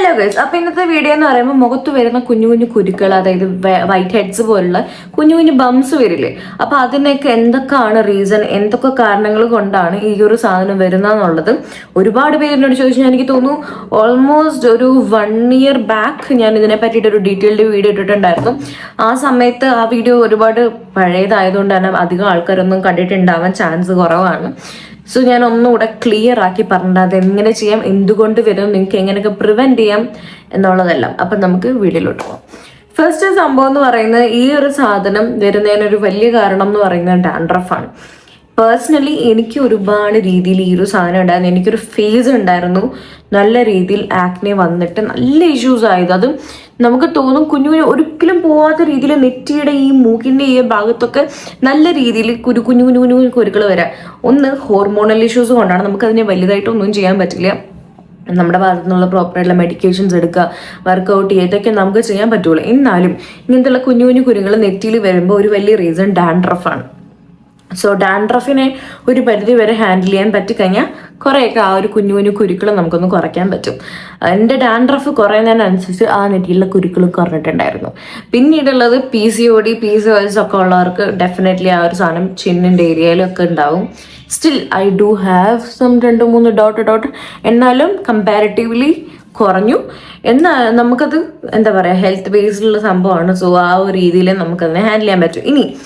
Hello guys അപ്പൊ ഇന്നത്തെ video എന്ന് പറയുമ്പോൾ മുഖത്ത് വരുന്ന കുഞ്ഞു കുഞ്ഞു കുരുക്കൾ അതായത് വൈറ്റ് ഹെഡ്സ് പോലുള്ള കുഞ്ഞു കുഞ്ഞു ബംസ് വരില്ലേ? അപ്പൊ അതിനൊക്കെ എന്തൊക്കെയാണ് റീസൺ എന്തൊക്കെ കാരണങ്ങൾ കൊണ്ടാണ് ഈ ഒരു സാധനം വരുന്നതെന്നുള്ളത്? ഒരുപാട് പേര് എന്നോട് ചോദിച്ചു എനിക്ക് തോന്നുന്നു ഓൾമോസ്റ്റ് ഒരു വൺ ഇയർ ബാക്ക് ഞാൻ ഇതിനെ പറ്റിയിട്ട് ഒരു ഡീറ്റെയിൽഡ് വീഡിയോ ഇട്ടിട്ടുണ്ടായിരുന്നു. ആ സമയത്ത് ആ വീഡിയോ ഒരുപാട് പഴയതായതുകൊണ്ട് തന്നെ അധികം ആൾക്കാരൊന്നും കണ്ടിട്ടുണ്ടാവാൻ ചാൻസ് കുറവാണ്. സോ ഞാൻ ഒന്നുകൂടെ ക്ലിയർ ആക്കി പറഞ്ഞത് അത് എങ്ങനെ ചെയ്യാം എന്തുകൊണ്ട് വരും നിങ്ങൾക്ക് എങ്ങനെയൊക്കെ പ്രിവെന്റ് ചെയ്യാം എന്നുള്ളതെല്ലാം. അപ്പം നമുക്ക് വീഡിയോയിലോട്ട് പോകാം ഫസ്റ്റ് സംഭവം എന്ന് പറയുന്നത് ഈ ഒരു സാധനം വരുന്നതിനൊരു വലിയ കാരണം എന്ന് പറയുന്നത് ഡാൻഡ്രഫാണ്. പേഴ്സണലി എനിക്ക് ഒരുപാട് രീതിയിൽ ഈ ഒരു സാധനം ഉണ്ടായിരുന്നു. എനിക്കൊരു ഫേസ് ഉണ്ടായിരുന്നു. നല്ല രീതിയിൽ ആക്നെ വന്നിട്ട് നല്ല ഇഷ്യൂസ് ആയത്. അതും നമുക്ക് തോന്നും കുഞ്ഞു കുഞ്ഞു ഒരിക്കലും പോവാത്ത രീതിയിൽ നെറ്റിയുടെ ഈ മൂക്കിന്റെ ഈ ഭാഗത്തൊക്കെ നല്ല രീതിയിൽ കുരു കുഞ്ഞു കുഞ്ഞു കുഞ്ഞു കുഞ്ഞു കുരുക്കൾ വരാം. ഒന്ന് ഹോർമോണൽ ഇഷ്യൂസ് കൊണ്ടാണ് നമുക്ക് അതിനെ വലുതായിട്ടൊന്നും ചെയ്യാൻ പറ്റില്ല. നമ്മുടെ ഭാഗത്തു നിന്നുള്ള പ്രോപ്പറായിട്ടുള്ള മെഡിക്കേഷൻസ് എടുക്കുക വർക്കൗട്ട് ചെയ്യുക ഇതൊക്കെ നമുക്ക് ചെയ്യാൻ പറ്റുള്ളൂ. എന്നാലും ഇങ്ങനത്തെയുള്ള കുഞ്ഞു കുഞ്ഞു കുരുങ്ങൾ നെറ്റിയിൽ വരുമ്പോൾ ഒരു വലിയ റീസൺ ഡാൻഡ്രഫാണ് സോ ഡാൻഡ്രഫിനെ ഒരു പരിധി വരെ ഹാൻഡിൽ ചെയ്യാൻ പറ്റിക്കഴിഞ്ഞാൽ കുറേയൊക്കെ ആ ഒരു കുഞ്ഞു കുഞ്ഞു കുരുക്കൾ നമുക്കൊന്ന് കുറയ്ക്കാൻ പറ്റും. എന്റെ ഡാൻഡ്രഫ് കുറയുന്നതിനനുസരിച്ച് ആ നെറ്റിയിലെ കുരുക്കൾ കുറഞ്ഞിട്ടുണ്ടായിരുന്നു. പിന്നീടുള്ളത് P C O D P C O S ഒക്കെ ഉള്ളവർക്ക് ഡെഫിനറ്റ്ലി ആ ഒരു സാധനം ചിന്നിന്റെ ഏരിയയിലൊക്കെ ഉണ്ടാവും. Still I do have some രണ്ട് മൂന്ന് ഡോട്ട് ഡോട്ട് എന്നാലും കമ്പാരിറ്റീവ്ലി കുറഞ്ഞു. എന്നാൽ നമുക്കത് എന്താ പറയുക ഹെൽത്ത് ബേസ്ഡുള്ള സംഭവമാണ്. സോ ആ ഒരു രീതിയിൽ നമുക്കതിനെ ഹാൻഡിൽ ചെയ്യാൻ പറ്റും. ഇനി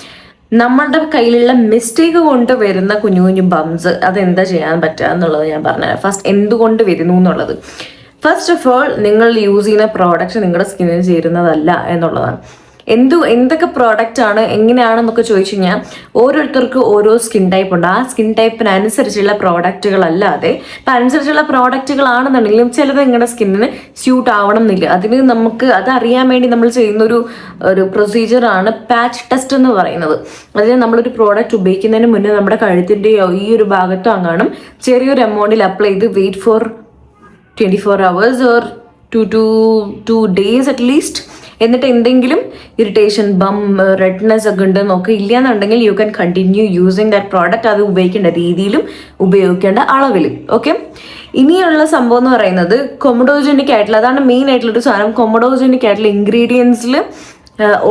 നമ്മളുടെ കയ്യിലുള്ള മിസ്റ്റേക്ക് കൊണ്ട് വരുന്ന കുഞ്ഞു കുഞ്ഞു ബംസ് അതെന്താ ചെയ്യാൻ പറ്റുക എന്നുള്ളത് ഞാൻ പറഞ്ഞുതരാം. ഫസ്റ്റ് എന്തുകൊണ്ട് വരുന്നു എന്നുള്ളത്. ഫസ്റ്റ് ഓഫ് ഓൾ നിങ്ങൾ യൂസ് ചെയ്യുന്ന പ്രോഡക്റ്റ് നിങ്ങളുടെ സ്കിന്നിന് ചേരുന്നതല്ല എന്നുള്ളതാണ്. എന്തു എന്തൊക്കെ പ്രോഡക്റ്റ് ആണ് എങ്ങനെയാണെന്നൊക്കെ ചോദിച്ചു കഴിഞ്ഞാൽ ഓരോരുത്തർക്ക് ഓരോ സ്കിൻ ടൈപ്പ് ഉണ്ട്. ആ സ്കിൻ ടൈപ്പിനനുസരിച്ചുള്ള പ്രോഡക്റ്റുകളല്ലാതെ ഇപ്പം അനുസരിച്ചുള്ള പ്രോഡക്റ്റുകളാണെന്നുണ്ടെങ്കിലും ചിലത് നിങ്ങളുടെ സ്കിന്നിന് സ്യൂട്ട് ആവണം എന്നില്ല അതിന് നമുക്ക് അത് അറിയാൻ വേണ്ടി നമ്മൾ ചെയ്യുന്ന ഒരു ഒരു പ്രൊസീജിയറാണ് പാച്ച് ടെസ്റ്റ് എന്ന് പറയുന്നത്. അതിന് നമ്മളൊരു പ്രോഡക്റ്റ് ഉപയോഗിക്കുന്നതിന് മുന്നേ നമ്മുടെ കഴുത്തിന്റെയോ ഈ ഒരു ഭാഗത്തോ അങ്ങാനും ചെറിയൊരു എമൗണ്ടിൽ അപ്ലൈ ചെയ്ത് wait for twenty four hours or two two two days at least എന്നിട്ട് എന്തെങ്കിലും ഇറിറ്റേഷൻ ബം റെഡ്നെസ് ഒക്കെ ഉണ്ട് നോക്കുക ഇല്ലയെന്നുണ്ടെങ്കിൽ you can continue using that product അത് ഉപയോഗിക്കേണ്ട രീതിയിലും ഉപയോഗിക്കേണ്ട അളവിലും. ഓക്കെ ഇനിയുള്ള സംഭവം എന്ന് പറയുന്നത് കൊമഡോജനിക് ആയിട്ടുള്ള അതാണ് മെയിൻ ആയിട്ടുള്ള ഒരു സാധനം. കൊമഡോജനിക് ആയിട്ടുള്ള ഇൻഗ്രീഡിയൻസിൽ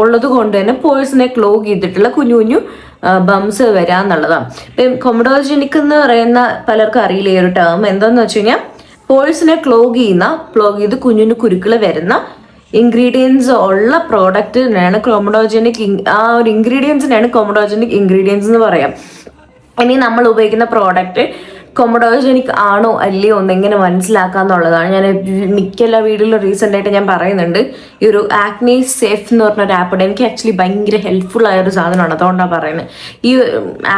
ഉള്ളത് കൊണ്ട് തന്നെ പോഴ്സിനെ ക്ലോഗ് ചെയ്തിട്ടുള്ള കുഞ്ഞു കുഞ്ഞു ബംസ് വരാന്നുള്ളതാണ്. ഇപ്പം കൊമഡോജനിക് എന്ന് പറയുന്ന പലർക്കും അറിയില്ല ഈ ഒരു ടേം എന്താന്ന് വെച്ച് കഴിഞ്ഞാൽ പോഴ്സിനെ ക്ലോഗ് ചെയ്യുന്ന ക്ലോഗ് ചെയ്ത് കുഞ്ഞിന് കുരുക്കൾ വരുന്ന ഇൻഗ്രീഡിയൻസ് ഉള്ള പ്രോഡക്റ്റ് പ്രോഡക്റ്റിനാണ് ക്രോമഡോജനിക് ആ ഒരു ഇൻഗ്രീഡിയൻസിനാണ് ക്രോമഡോജനിക് ഇൻഗ്രീഡിയൻസ് എന്ന് പറയാം. ഇനി നമ്മൾ ഉപയോഗിക്കുന്ന പ്രോഡക്റ്റ് കൊമഡോജനിക് ആണോ അല്ലയോ എന്നെങ്ങനെ മനസ്സിലാക്കാന്നുള്ളതാണ്. ഞാൻ മിക്ക എല്ലാ വീഡിയോയിലും റീസെന്റ് ആയിട്ട് ഞാൻ പറയുന്നുണ്ട്. ഈ ഒരു ആക്നി സേഫ് എന്ന് പറഞ്ഞ ഒരു ആപ്പ് എനിക്ക് ആക്ച്വലി ഭയങ്കര ഹെൽപ്ഫുൾ ആയ ഒരു സാധനമാണ്. അതുകൊണ്ടാണ് പറയുന്നത് ഈ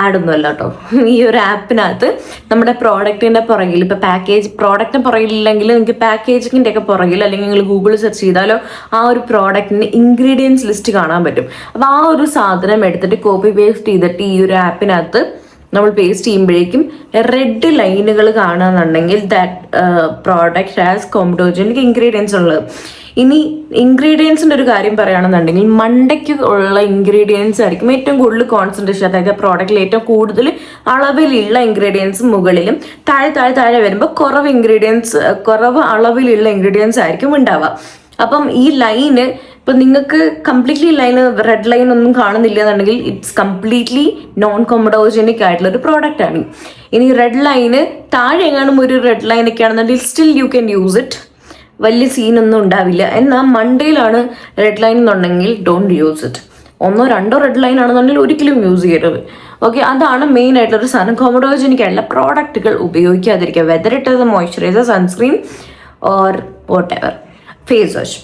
ആഡൊന്നും അല്ല കേട്ടോ. ഈ ഒരു ആപ്പിനകത്ത് നമ്മുടെ പ്രോഡക്റ്റിന്റെ പുറകിൽ ഇപ്പോൾ പാക്കേജ് പ്രോഡക്റ്റിന് പുറകിലില്ലെങ്കിൽ നിങ്ങൾക്ക് പാക്കേജിങ്ങിന്റെ ഒക്കെ പുറകിൽ അല്ലെങ്കിൽ നിങ്ങൾ ഗൂഗിൾ സെർച്ച് ചെയ്താലോ ആ ഒരു പ്രോഡക്റ്റിന്റെ ഇൻഗ്രീഡിയൻസ് ലിസ്റ്റ് കാണാൻ പറ്റും. അപ്പോൾ ആ ഒരു സാധനം എടുത്തിട്ട് കോപ്പി പേസ്റ്റ് ചെയ്തിട്ട് ഈ ഒരു ആപ്പിനകത്ത് നമ്മൾ പേസ്റ്റ് ചെയ്യുമ്പോഴേക്കും റെഡ് ലൈനുകൾ കാണുകയെന്നുണ്ടെങ്കിൽ that product has comedogenic ingredients ഉള്ളത്. ഇനി ഇൻഗ്രീഡിയൻസിന്റെ ഒരു കാര്യം പറയുകയാണെന്നുണ്ടെങ്കിൽ മണ്ടയ്ക്ക് ഉള്ള ഇൻഗ്രീഡിയൻസ് ആയിരിക്കും ഏറ്റവും കൂടുതൽ കോൺസെൻട്രേഷൻ അതായത് പ്രോഡക്റ്റിൽ ഏറ്റവും കൂടുതൽ അളവിലുള്ള ഇൻഗ്രീഡിയൻസ് മുകളിലും താഴെ താഴെ താഴെ വരുമ്പോൾ കുറവ് ഇൻഗ്രീഡിയൻസ് കുറവ് അളവിലുള്ള ഇൻഗ്രീഡിയൻസ് ആയിരിക്കും ഉണ്ടാവുക. അപ്പം ഈ ലൈന് ഇപ്പൊ നിങ്ങൾക്ക് കംപ്ലീറ്റ്ലി ലൈൻ റെഡ് ലൈൻ ഒന്നും കാണുന്നില്ല എന്നുണ്ടെങ്കിൽ ഇറ്റ്സ് കംപ്ലീറ്റ്ലി നോൺ കൊമഡോജനിക് ആയിട്ടുള്ള ഒരു പ്രോഡക്റ്റ് ആണ്. ഇനി റെഡ് ലൈന് താഴെ എങ്ങാനും ഒരു റെഡ് ലൈൻ ഒക്കെ ആണെന്നുണ്ടെങ്കിൽ still you can use it വലിയ സീനൊന്നും ഉണ്ടാവില്ല. എന്നാൽ മൺഡേയിലാണ് റെഡ് ലൈൻ എന്നുണ്ടെങ്കിൽ ഡോണ്ട് യൂസ് ഇറ്റ് ഒന്നോ രണ്ടോ റെഡ് ലൈൻ ആണെന്നുണ്ടെങ്കിൽ ഒരിക്കലും യൂസ് ചെയ്യരുത്. ഓക്കെ അതാണ് മെയിൻ ആയിട്ടുള്ള ഒരു സാധനം. കോമഡോജനിക് ആയിട്ടുള്ള പ്രോഡക്റ്റുകൾ ഉപയോഗിക്കാതിരിക്കുക. അത് moisturiser sunscreen or whatever face wash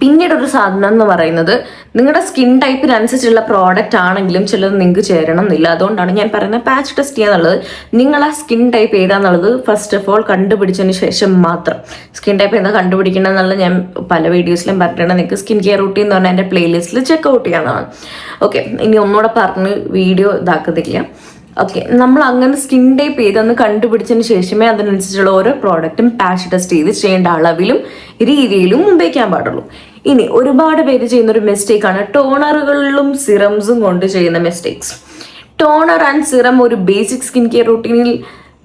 പിന്നീട് ഒരു സാധനം എന്ന് പറയുന്നത് നിങ്ങളുടെ സ്കിൻ ടൈപ്പിനനുസരിച്ചുള്ള പ്രോഡക്റ്റ് ആണെങ്കിലും ചിലത് നിങ്ങൾക്ക് ചേരണം എന്നില്ല അതുകൊണ്ടാണ് ഞാൻ പറയുന്നത് പാച്ച് ടെസ്റ്റ് ചെയ്യാന്നുള്ളത്. നിങ്ങൾ ആ സ്കിൻ ടൈപ്പ് ഏതാന്നുള്ളത് ഫസ്റ്റ് ഓഫ് ഓൾ കണ്ടുപിടിച്ചതിന് ശേഷം മാത്രം. സ്കിൻ ടൈപ്പ് എന്താ കണ്ടുപിടിക്കണം എന്നുള്ളത് ഞാൻ പല വീഡിയോസിലും പറഞ്ഞിട്ടുണ്ട്. നിങ്ങൾക്ക് സ്കിൻ കെയർ റൂട്ടീൻ എന്ന് പറഞ്ഞാൽ എന്റെ പ്ലേലിസ്റ്റിൽ ചെക്ക് ഔട്ട് ചെയ്യാവുന്നതാണ്. ഓക്കെ ഇനി ഒന്നുകൂടെ പറഞ്ഞ് വീഡിയോ ഇതാക്കുന്നില്ല. ഓക്കെ നമ്മൾ അങ്ങനെ സ്കിൻ ടൈപ്പ് ചെയ്തെന്ന് കണ്ടുപിടിച്ചതിന് ശേഷമേ അതിനനുസരിച്ചുള്ള ഓരോ പ്രോഡക്റ്റും പാച്ച് ടെസ്റ്റ് ചെയ്ത് ചെയ്യേണ്ട അളവിലും രീതിയിലും ഉപയോഗിക്കാൻ പാടുള്ളൂ. ഇനി ഒരുപാട് പേര് ചെയ്യുന്ന ഒരു മിസ്റ്റേക്കാണ് ടോണറുകളിലും സിറംസും കൊണ്ട് ചെയ്യുന്ന മിസ്റ്റേക്സ് ടോണർ ആൻഡ് സിറം ഒരു ബേസിക് സ്കിൻ കെയർ റൂട്ടീനിൽ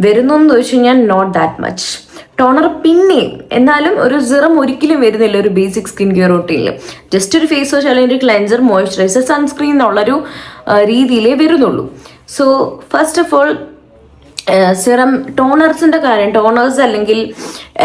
വരുന്നു എന്ന് ചോദിച്ചു കഴിഞ്ഞാൽ നോട്ട് ദാറ്റ് മച്ച് ടോണർ പിന്നെയും എന്നാലും ഒരു സിറം ഒരിക്കലും വരുന്നില്ല ഒരു ബേസിക് സ്കിൻ കെയർ റൂട്ടീനിൽ ജസ്റ്റ് ഒരു ഫേസ് വാഷ് അല്ലെങ്കിൽ ഒരു ക്ലെൻസർ മോയ്സ്ചറൈസർ സൺസ്ക്രീൻ എന്നുള്ളൊരു രീതിയിലേ വരുന്നുള്ളൂ. So first of all serum ടോണേഴ്സിന്റെ കാര്യം ടോണേഴ്സ് അല്ലെങ്കിൽ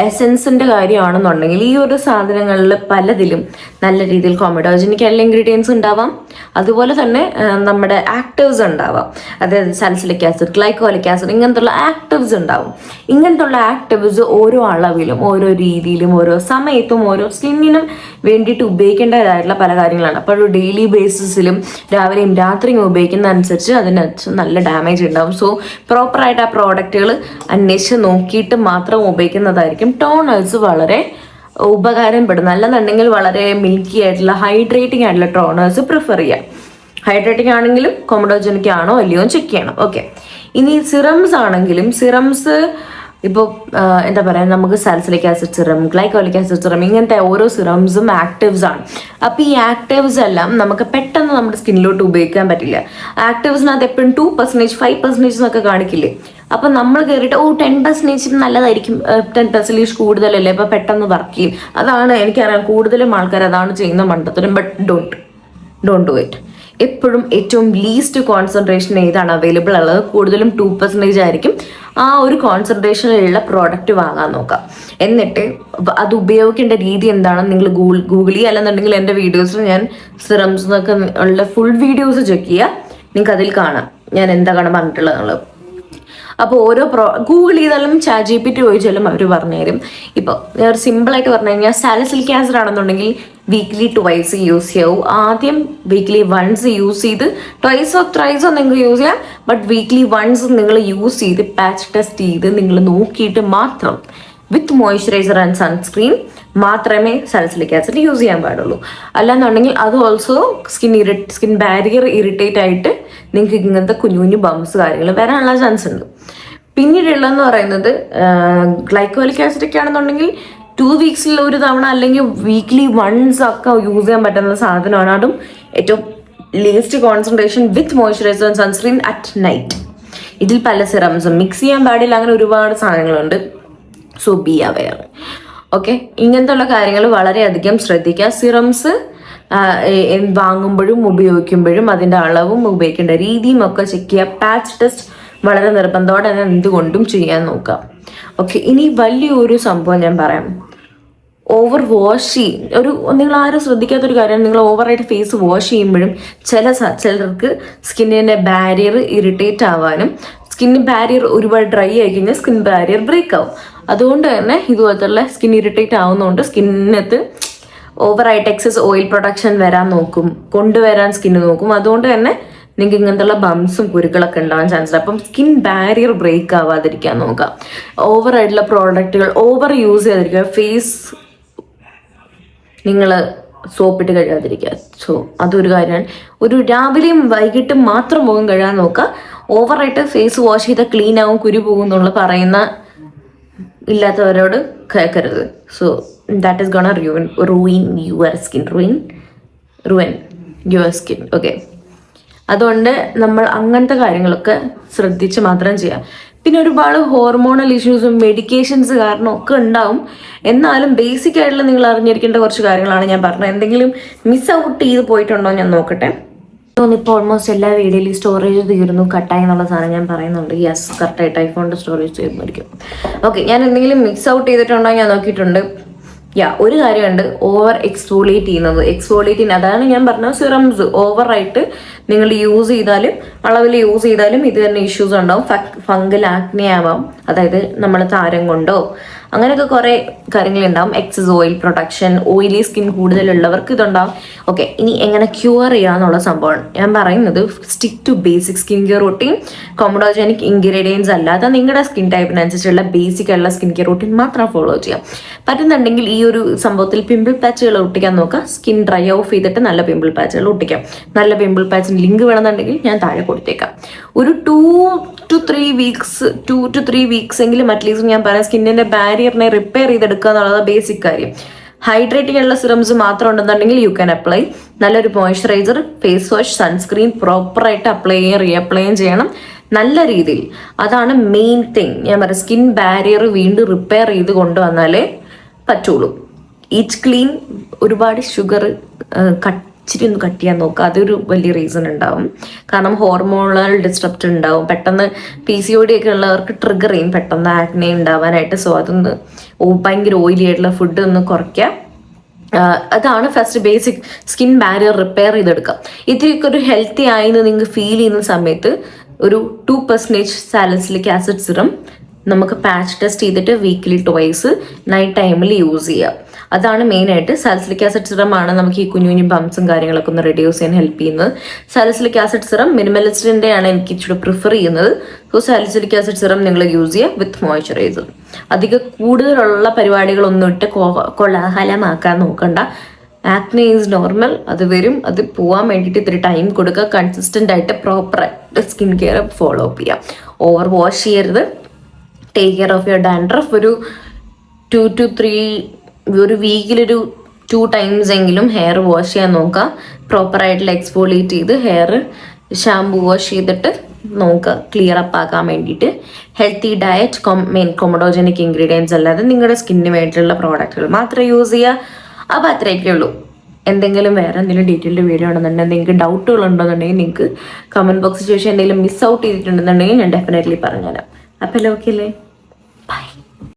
എസെൻസിന്റെ കാര്യമാണെന്നുണ്ടെങ്കിൽ ഈ ഒരു സാധനങ്ങളിൽ പലതിലും നല്ല രീതിയിൽ കോമഡോജനിക് എല്ലാ ഇൻഗ്രീഡിയൻസ് ഉണ്ടാവാം. അതുപോലെ തന്നെ നമ്മുടെ ആക്റ്റീവ്സ് ഉണ്ടാവാം. അതായത് സൽസിലിക് ആസിഡ് ഗ്ലൈക്കോലിക് ആസിഡ് ഇങ്ങനത്തുള്ള ആക്റ്റീവ്സ് ഉണ്ടാവും. ഇങ്ങനത്തുള്ള ആക്റ്റീവ്സ് ഓരോ അളവിലും ഓരോ രീതിയിലും ഓരോ സമയത്തും ഓരോ സ്കിന്നിനും വേണ്ടിയിട്ട് ഉപയോഗിക്കേണ്ടതായിട്ടുള്ള പല കാര്യങ്ങളാണ്. അപ്പോൾ ഒരു ഡെയിലി ബേസിസിലും രാവിലെയും രാത്രിയും ഉപയോഗിക്കുന്ന അനുസരിച്ച് അതിനകത്ത് നല്ല ഡാമേജ് ഉണ്ടാവും. സോ പ്രോപ്പറായിട്ട് ആ പ്രോഡക്റ്റുകൾ അന്വേഷിച്ച് നോക്കിയിട്ട് മാത്രം ഉപയോഗിക്കുന്നതായിരിക്കും ടോണേഴ്സ് വളരെ ഉപകാരപ്പെടും അല്ലെന്നുണ്ടെങ്കിൽ വളരെ മിൽക്കി ആയിട്ടുള്ള ഹൈഡ്രേറ്റിംഗ് ആയിട്ടുള്ള ടോണേഴ്സ് പ്രിഫർ ചെയ്യാം. ഹൈഡ്രേറ്റിംഗ് ആണെങ്കിലും കൊമഡോജനിക് ആണോ അല്ലയോ ചെക്ക് ചെയ്യണം. ഓക്കെ. ഇനി സിറംസ് ആണെങ്കിലും സിറംസ് ഇപ്പോൾ എന്താ പറയുക നമുക്ക് salicylic acid serum glycolic acid serum ഇങ്ങനത്തെ ഓരോ സിറംസും ആക്റ്റീവ്സ് ആണ്. അപ്പോൾ ഈ ആക്റ്റീവ്സ് എല്ലാം നമുക്ക് പെട്ടെന്ന് നമ്മുടെ സ്കിന്നിലോട്ട് ഉപയോഗിക്കാൻ പറ്റില്ല. ആക്റ്റീവ്സിനകത്ത് എപ്പോഴും ടു പെർസെന്റേജ് ഫൈവ് പെർസെന്റേജ് എന്നൊക്കെ കാണിക്കില്ലേ? അപ്പം നമ്മൾ കയറിയിട്ട് ഓ ടെൻ പെർസെന്റേജ് നല്ലതായിരിക്കും. ടെൻ പെർസെന്റേജ് കൂടുതലല്ലേ? അപ്പോൾ പെട്ടെന്ന് വർക്ക് ചെയ്യും. അതാണ് എനിക്കറിയാം കൂടുതലും ആൾക്കാർ അതാണ് ചെയ്യുന്ന മണ്ടത്തരം but don't don't do it എപ്പോഴും ഏറ്റവും ലീസ്റ്റ് കോൺസെൻട്രേഷൻ ഏതാണ് അവൈലബിൾ ഉള്ളത്. കൂടുതലും ടു പെർസെന്റേജ് ആയിരിക്കും. ആ ഒരു കോൺസെൻട്രേഷനിലുള്ള പ്രോഡക്റ്റ് വാങ്ങാൻ നോക്കാം. എന്നിട്ട് അത് ഉപയോഗിക്കേണ്ട രീതി എന്താണെന്ന് നിങ്ങൾ ഗൂഗിൾ ഗൂഗിൾ ചെയ്യുക. അല്ലെന്നുണ്ടെങ്കിൽ എന്റെ വീഡിയോസിൽ ഞാൻ സിറംസ് എന്നൊക്കെ ഉള്ള ഫുൾ വീഡിയോസ് ചെക്ക് ചെയ്യുക. നിങ്ങൾക്ക് അതിൽ കാണാം. ഞാൻ എന്താണ് പറഞ്ഞിട്ടുള്ളത് അപ്പോൾ ഓരോ പ്രോ ഗൂഗിൾ ചെയ്താലും ചാറ്റ് ജി പി ടി ചോദിച്ചാലും അവർ പറഞ്ഞുതരും. ഇപ്പോൾ ഞാൻ ഒരു സിമ്പിളായിട്ട് പറഞ്ഞു കഴിഞ്ഞാൽ സാലസിലിക് ആസിഡ് ആണെന്നുണ്ടെങ്കിൽ വീക്ക്ലി ട്വൈസ് യൂസ് ചെയ്യാവൂ ആദ്യം വീക്ക്ലി വൺസ് യൂസ് ചെയ്ത് ട്വൈസോ ത്രൈസോ നിങ്ങൾക്ക് യൂസ് ചെയ്യാം. ബട്ട് വീക്ക്ലി വൺസ് നിങ്ങൾ യൂസ് ചെയ്ത് പാച്ച് ടെസ്റ്റ് ചെയ്ത് നിങ്ങൾ നോക്കിയിട്ട് മാത്രം വിത്ത് മോയ്സ്ചറൈസർ ആൻഡ് സൺസ്ക്രീൻ മാത്രമേ സാലസിലിക് ആസിഡ് യൂസ് ചെയ്യാൻ പാടുള്ളൂ. അല്ലാന്നുണ്ടെങ്കിൽ അത് ഓൾസോ സ്കിൻ ഇറി സ്കിൻ ബാരിയർ ഇറിറ്റേറ്റ് ആയിട്ട് നിങ്ങൾക്ക് ഇങ്ങനത്തെ കുഞ്ഞു കുഞ്ഞു ബംസ് കാര്യങ്ങൾ വരാനുള്ള ചാൻസ് ഉണ്ട്. പിന്നീടുള്ളതെന്ന് പറയുന്നത് ഗ്ലൈക്കോലിക് ആസിഡ് ഒക്കെ ആണെന്നുണ്ടെങ്കിൽ ടു വീക്സിൽ ഒരു തവണ അല്ലെങ്കിൽ വീക്ക്ലി വൺസ് ഒക്കെ യൂസ് ചെയ്യാൻ പറ്റുന്ന സാധനമാണ്. അതും ഏറ്റവും least concentration with moisturiser sunscreen at night ഇതിൽ പല സിറംസും മിക്സ് ചെയ്യാൻ പാടില്ല. അങ്ങനെ ഒരുപാട് സാധനങ്ങളുണ്ട്. സോ ബി അവെയർ ഓക്കെ ഇങ്ങനത്തെ ഉള്ള കാര്യങ്ങൾ വളരെയധികം ശ്രദ്ധിക്കുക. സിറംസ് വാങ്ങുമ്പോഴും ഉപയോഗിക്കുമ്പോഴും അതിന്റെ അളവും ഉപയോഗിക്കേണ്ട രീതിയും ഒക്കെ ചെക്ക് ചെയ്യുക. പാച്ച് ടെസ്റ്റ് വളരെ നിർബന്ധത്തോടെ തന്നെ എന്തുകൊണ്ടും ചെയ്യാൻ നോക്കുക. ഓക്കെ ഇനി വലിയൊരു സംഭവം ഞാൻ പറയാം. ഓവർ വാഷ് ചെയ്യും ഒരു നിങ്ങൾ ആരും ശ്രദ്ധിക്കാത്തൊരു കാര്യമാണ്. നിങ്ങൾ ഓവറായിട്ട് ഫേസ് വാഷ് ചെയ്യുമ്പോഴും ചില ചിലർക്ക് സ്കിന്നിന്റെ ബാരിയർ ഇറിറ്റേറ്റ് ആവാനും സ്കിൻ ബാരിയർ ഒരുപാട് ഡ്രൈ ആയി കഴിഞ്ഞാൽ സ്കിൻ ബാരിയർ ബ്രേക്ക് ആവും. അതുകൊണ്ട് തന്നെ ഇതുപോലത്തുള്ള സ്കിൻ ഇറിറ്റേറ്റ് ആവുന്നതുകൊണ്ട് സ്കിന്നത്ത് ഓവറായിട്ട് എക്സസ് ഓയിൽ പ്രൊഡക്ഷൻ വരാൻ നോക്കും. കൊണ്ടുവരാൻ സ്കിന്ന് നോക്കും. അതുകൊണ്ട് തന്നെ നിങ്ങൾക്ക് ഇങ്ങനത്തെ ബംസും കുരുക്കളൊക്കെ ഉണ്ടാവാൻ ചാൻസ് ഉണ്ട്. അപ്പം സ്കിൻ ബാരിയർ ബ്രേക്ക് ആവാതിരിക്കാൻ നോക്കാം. ഓവറായിട്ടുള്ള പ്രോഡക്റ്റുകൾ ഓവർ യൂസ് ചെയ്യാതിരിക്കുക. ഫേസ് നിങ്ങൾ സോപ്പിട്ട് കഴുകാതിരിക്കുക. സോ അതൊരു കാര്യമാണ്. ഒരു രാവിലെയും വൈകിട്ടും മാത്രം മുഖം കഴുകാൻ നോക്കുക. ഓവറായിട്ട് ഫേസ് വാഷ് ചെയ്താൽ ക്ലീൻ ആവും കുരു പോകും എന്നുള്ള പറയുന്ന ഇല്ലാത്തവരോട് കേൾക്കരുത് so that is gonna ruin ruin your skin ruin ruin your skin okay അതുകൊണ്ട് നമ്മൾ അങ്ങനത്തെ കാര്യങ്ങളൊക്കെ ശ്രദ്ധിച്ച് മാത്രം ചെയ്യാം പിന്നെ ഒരുപാട് ഹോർമോണൽ ഇഷ്യൂസും മെഡിക്കേഷൻസ് കാരണം ഒക്കെ ഉണ്ടാവും. എന്നാലും ബേസിക് ആയിട്ടുള്ള നിങ്ങൾ അറിഞ്ഞിരിക്കേണ്ട കുറച്ച് കാര്യങ്ങളാണ് ഞാൻ പറഞ്ഞത്. എന്തെങ്കിലും മിസ് ഔട്ട് ചെയ്ത് പോയിട്ടുണ്ടോ ഞാൻ നോക്കട്ടെ. ഇപ്പോൾ ഓൾമോസ്റ്റ് എല്ലാ വീഡിയോയിലും സ്റ്റോറേജ് തീർന്നു കട്ടായി എന്നുള്ള സാധനം ഞാൻ പറയുന്നുണ്ട്. യെസ് കറക്റ്റായിട്ട് ഐഫോണിന്റെ സ്റ്റോറേജ് തീർന്നിരിക്കും. ഓക്കെ ഞാൻ എന്തെങ്കിലും മിക്സ് ഔട്ട് ചെയ്തിട്ടുണ്ടോ ഞാൻ നോക്കിയിട്ടുണ്ട്. യാ ഒരു കാര്യമുണ്ട് ഓവർ എക്സ്ഫോളിയേറ്റ് ചെയ്യുന്നത്. എക്സ്ഫോളിയേറ്റിന് അതാണ് ഞാൻ പറഞ്ഞ സിറംസ് ഓവറായിട്ട് നിങ്ങൾ യൂസ് ചെയ്താലും അളവിൽ യൂസ് ചെയ്താലും ഇത് തന്നെ ഇഷ്യൂസ് ഉണ്ടാവും. ഫംഗൽ ആക്നെ ആവാം. അതായത് നമ്മൾ താരം കൊണ്ടോ അങ്ങനെയൊക്കെ കുറേ കാര്യങ്ങളുണ്ടാവും. Excess oil protection oily skin കൂടുതലുള്ളവർക്ക് ഇതുണ്ടാവും. ഓക്കെ ഇനി എങ്ങനെ ക്യൂർ ചെയ്യാന്നുള്ള സംഭവമാണ്. ഞാൻ പറയുന്നത് stick to basic skin care routine comedogenic ingredients അല്ലാതെ നിങ്ങളുടെ സ്കിൻ ടൈപ്പിനനുസരിച്ചുള്ള ബേസിക് ആയിട്ടുള്ള സ്കിൻ കെയർ റൂട്ടീൻ മാത്രം ഫോളോ ചെയ്യാം. പറ്റുന്നുണ്ടെങ്കിൽ ഈ ഒരു സംഭവത്തിൽ പിമ്പിൾ പാച്ചുകൾ ഒട്ടിക്കാൻ നോക്കുക. സ്കിൻ ഡ്രൈ ഓഫ് ചെയ്തിട്ട് നല്ല പിമ്പിൾ പാച്ചുകൾ ഒട്ടിക്കാം. നല്ല പിമ്പിൾ പാച്ചിന് ലിങ്ക് വേണമെന്നുണ്ടെങ്കിൽ ഞാൻ താഴെ കൊടുത്തേക്കാം. ഒരു two two three weeks two two three weeks എങ്കിലും അറ്റ്ലീസ്റ്റ് ഞാൻ പറയാം സ്കിന്നിന്റെ ബാരിയറിനെ റിപ്പയർ ചെയ്തെടുക്കുക എന്നുള്ളത് ബേസിക് കാര്യം. ഹൈഡ്രേറ്റിംഗ് ഉള്ള സിറംസ് മാത്രം ഉണ്ടെന്നുണ്ടെങ്കിൽ യു ക്യാൻ അപ്ലൈ നല്ലൊരു മോയ്സ്ചറൈസർ ഫേസ് വാഷ് സൺസ്ക്രീൻ പ്രോപ്പറായിട്ട് അപ്ലൈ ചെയ്യുകയും റീഅപ്ലൈയും ചെയ്യണം. നല്ല രീതിയിൽ. അതാണ് മെയിൻ തിങ് ഞാൻ പറയാം സ്കിൻ ബാരിയർ വീണ്ടും റിപ്പയർ ചെയ്ത് കൊണ്ടുവന്നാലേ പറ്റുള്ളൂ. ഈച്ച് ക്ലീൻ ഒരുപാട് ഷുഗർ ഇച്ചിരി ഒന്ന് കട്ട് ചെയ്യാൻ നോക്കുക അതൊരു വലിയ റീസൺ ഉണ്ടാവും. കാരണം ഹോർമോണൽ ഡിസ്ട്രപ്റ്റ് ഉണ്ടാവും. പെട്ടെന്ന് പി സി ഒ ഡി ഒക്കെ ഉള്ളവർക്ക് ട്രിഗർ ചെയ്യും. പെട്ടെന്ന് ആക്നെ ഉണ്ടാവാനായിട്ട്. സോ അതൊന്ന് ഭയങ്കര ഓയിലി ആയിട്ടുള്ള ഫുഡ് ഒന്ന് കുറയ്ക്കുക. അതാണ് first basic skin barrier repair ചെയ്തെടുക്കുക. ഇതിലേക്ക് ഒരു ഹെൽത്തി ആയി നിങ്ങൾക്ക് ഫീൽ ചെയ്യുന്ന സമയത്ത് ഒരു two percentage salicylic acid serum നമുക്ക് പാച്ച് ടെസ്റ്റ് ചെയ്തിട്ട് വീക്കിലി ടോയ്സ് നൈറ്റ് ടൈമിൽ യൂസ് ചെയ്യുക. അതാണ് മെയിനായിട്ട് സാലസിലിക് ആസിഡ് സിറം ആണ് നമുക്ക് ഈ കുഞ്ഞു കുഞ്ഞു ബംസും കാര്യങ്ങളൊക്കെ ഒന്ന് റെഡ്യൂസ് ചെയ്യാൻ ഹെൽപ്പ് ചെയ്യുന്നത്. സാലസിലിക് ആസിഡ് സിറം മിനിമലിസ്റ്റിന്റെ ആണ് എനിക്ക് ഇച്ചിരി പ്രിഫർ ചെയ്യുന്നത്. സോ സാലിസിലിക് ആസിഡ് സിറം നിങ്ങൾ യൂസ് ചെയ്യുക വിത്ത് മോയ്സ്ചറൈസർ അധികം കൂടുതലുള്ള പരിപാടികളൊന്നും ഇട്ട് കോലാഹലമാക്കാൻ നോക്കണ്ട. ആക്നെ ഈസ് നോർമൽ അത് വരും. അത് പോവാൻ വേണ്ടിയിട്ട് ഇത്തിരി ടൈം കൊടുക്കുക. കൺസിസ്റ്റന്റ് ആയിട്ട് പ്രോപ്പർ ആയിട്ട് സ്കിൻ കെയർ ഫോളോ അപ്പ് ചെയ്യാം. ഓവർ വാഷ് ചെയ്യരുത്. Take care of your dandruff ഒരു ടു ടു ത്രീ ഒരു വീക്കിലൊരു ടു ടൈംസ് എങ്കിലും ഹെയർ വാഷ് ചെയ്യാൻ നോക്കുക പ്രോപ്പറായിട്ടുള്ള എക്സ്പോളിയേറ്റ് ചെയ്ത് ഹെയർ ഷാംപൂ വാഷ് ചെയ്തിട്ട് നോക്കുക ക്ലിയർ അപ്പ് ആക്കാൻ വേണ്ടിയിട്ട്. ഹെൽത്തി ഡയറ്റ് കോം മെയിൻ കൊമഡോജനിക് ഇൻഗ്രീഡിയൻസ് അല്ലാതെ നിങ്ങളുടെ സ്കിന്നിന് വേണ്ടിയിട്ടുള്ള പ്രോഡക്റ്റുകൾ മാത്രം യൂസ് ചെയ്യുക അപ്പോൾ അത്രയൊക്കെ ഉള്ളൂ. എന്തെങ്കിലും വേറെ എന്തെങ്കിലും ഡീറ്റെയിൽഡ് വീഡിയോ ഉണ്ടെന്നുണ്ടെങ്കിൽ നിങ്ങൾക്ക് ഡൗട്ടുകൾ ഉണ്ടെന്നുണ്ടെങ്കിൽ നിങ്ങൾക്ക് കമന്റ് ബോക്സിൽ ചോദിച്ചാൽ എന്തെങ്കിലും മിസ് ഔട്ട് ചെയ്തിട്ടുണ്ടെന്നുണ്ടെങ്കിൽ ഞാൻ ഡെഫിനറ്റ്ലി പറഞ്ഞുതരാം. അപ്പോൾ ഓക്കെ അല്ലേ